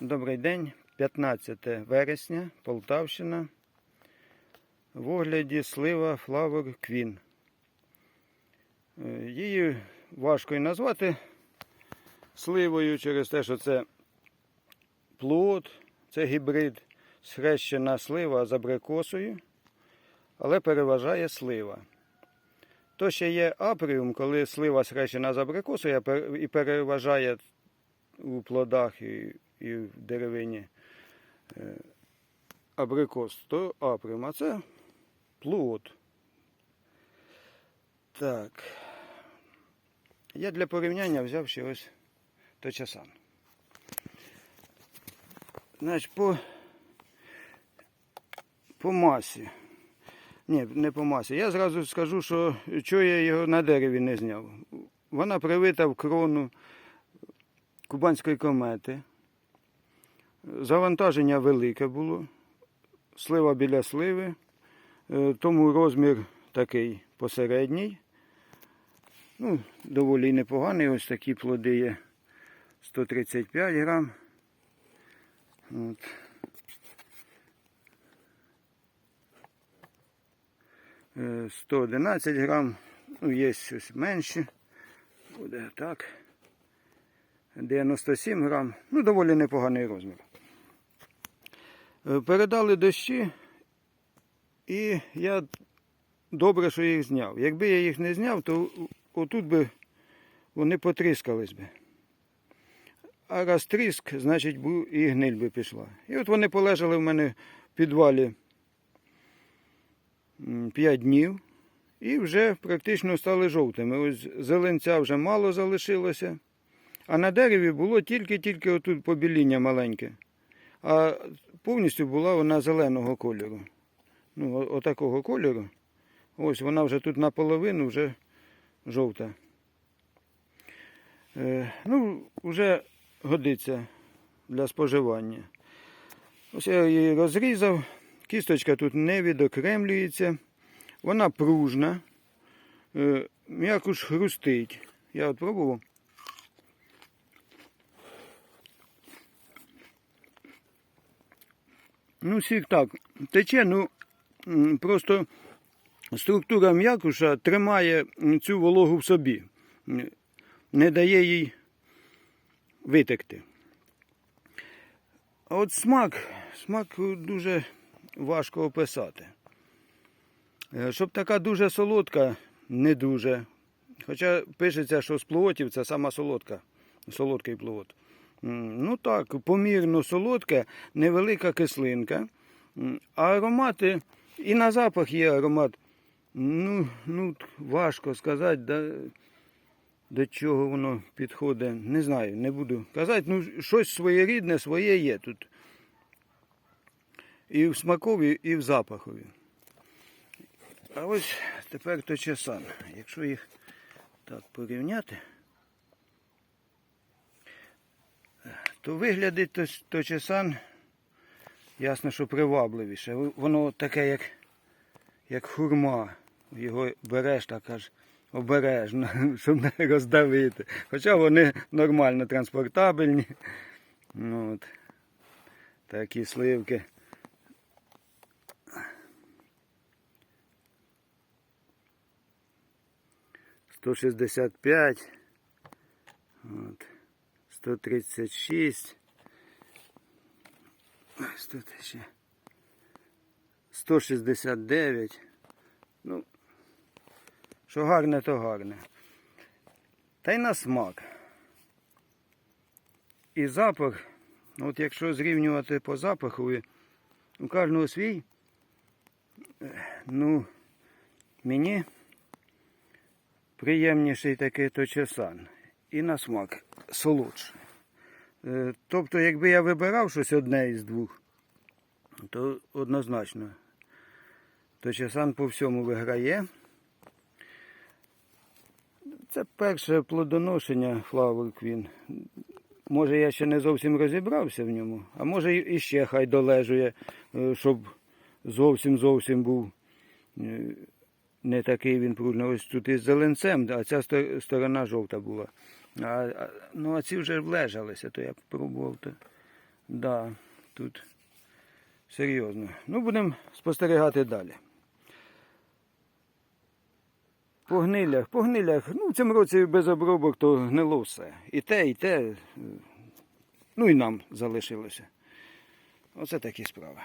Добрий день, 15 вересня, Полтавщина. В огляді слива Flower Queen. Е, Її важко і назвати сливою через те, що це плод, це гібрид, схрещена слива з абрикосою, але переважає слива. То ще є апріум, коли слива схрещена з абрикосою і переважає у плодах і, і в деревині е, абрикос, то апріум, а це плод. Так. Я для порівняння взяв ще ось точасан. Значить, по, по масі. Ні, не по масі. Я зразу скажу, що чого я його на дереві не зняв. Вона привита в крону кубанської комети. Завантаження велике було. Слива біля сливи. Е, Тому розмір такий посередній. Ну, доволі непоганий. Ось такі плоди є 135 грам. От. Е, 111 грам. Ну, є щось менше. Буде так. 97 грам. Ну, доволі непоганий розмір. Е, Передали дощі, і я добре, що їх зняв. Якби я їх не зняв, то отут би вони потріскались би. А раз тріск, значить і гниль би пішла. І от вони полежали в мене в підвалі 5 днів і вже практично стали жовтими. Ось зеленця вже мало залишилося. А на дереві було тільки-тільки отут побіління маленьке. А повністю була вона зеленого кольору. Ну, отакого кольору. Ось вона вже тут наполовину вже жовта. Е, ну, вже годиться для споживання. Ось я її розрізав. Кісточка тут не відокремлюється. Вона пружна, е, м'яко хрустить. Я от пробував. Ну, сік так. Тече, ну просто структура м'якуша тримає цю вологу в собі, не дає їй витекти. А от смак, смак дуже важко описати. Е, Щоб така дуже солодка, не дуже. Хоча пишеться, що з плотів це сама солодка, солодкий плод. Ну так, помірно солодке, невелика кислинка. А аромати, і на запах є аромат. Ну, ну важко сказати, до, до чого воно підходить. Не знаю, не буду казати. Ну, щось своєрідне, своє є тут. І в смакові, і в запахові. А ось тепер то часан. Якщо їх так порівняти. То виглядить то, то ясно, що привабливіше. Воно таке, як, як хурма. Його береш так аж обережно, щоб не роздавити. Хоча вони нормально транспортабельні. Ну, от. Такі сливки. Сто шістдесят п'ять. От. 136. Ось тут ще. 169. Ну, що гарне, то гарне. Та й на смак. І запах, от якщо зрівнювати по запаху, у кожного свій, е, ну, мені приємніший такий точесан. І на смак солодше. Тобто, якби я вибирав щось одне із двох, то однозначно. То часан по всьому виграє. Це перше плодоношення Flower Queen. Може я ще не зовсім розібрався в ньому, а може і ще хай долежує, е, щоб зовсім зовсім був е, не такий він пружний. Ось тут із зеленцем, а ця сторона жовта була. А, ну, а ці вже влежалися, то я пробував. То, Да, тут серйозно. Ну, будемо спостерігати далі. По гнилях, по гнилях, ну в цьому році без обробок то гнило все. І те, і те. Ну і нам залишилося. Оце такі справи.